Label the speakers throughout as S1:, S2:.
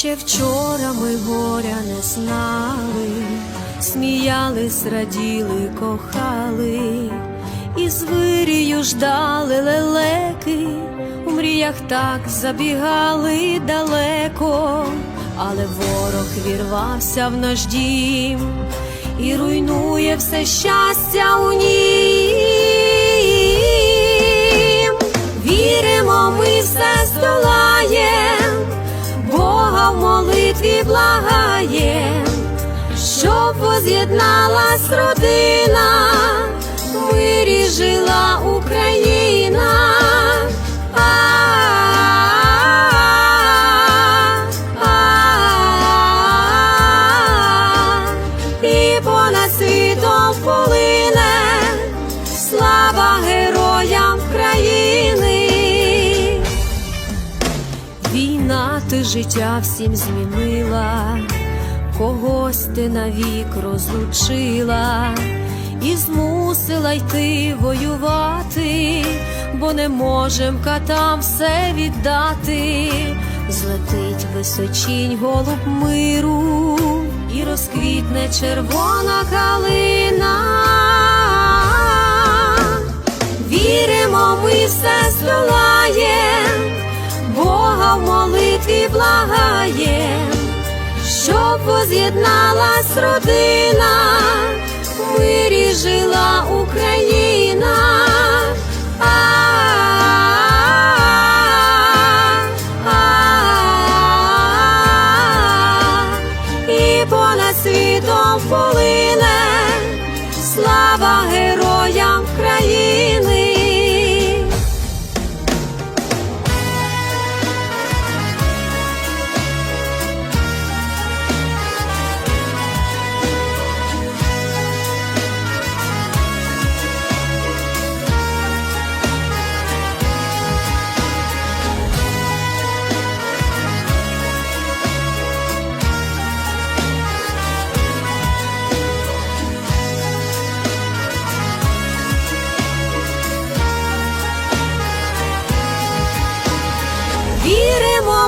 S1: Ще вчора ми горя не знали, сміялись, раділи, кохали, і з вирію ждали лелеки, у мріях так забігали далеко, але ворог вірвався в наш дім і руйнує все щастя у нім. Щоб воз'єдналась родина, в Україна. І понад полине слава героям країни. Війна ти життя всім змінила, когось ти навік розлучила і змусила йти воювати, бо не можем катам все віддати. Злетить височінь голуб миру і розквітне червона калина. Віримо, ми все здолаєм, Бога в молитві благаєм, щоб воз'єдналась родина, в мирі жила Україна.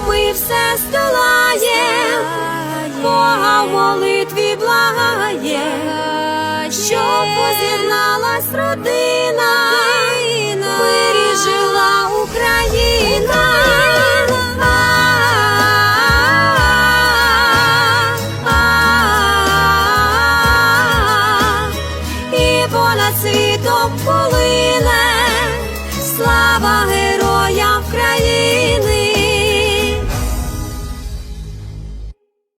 S1: Ми все здолаєм, Бога в молитві благає, щоб позірналась родина,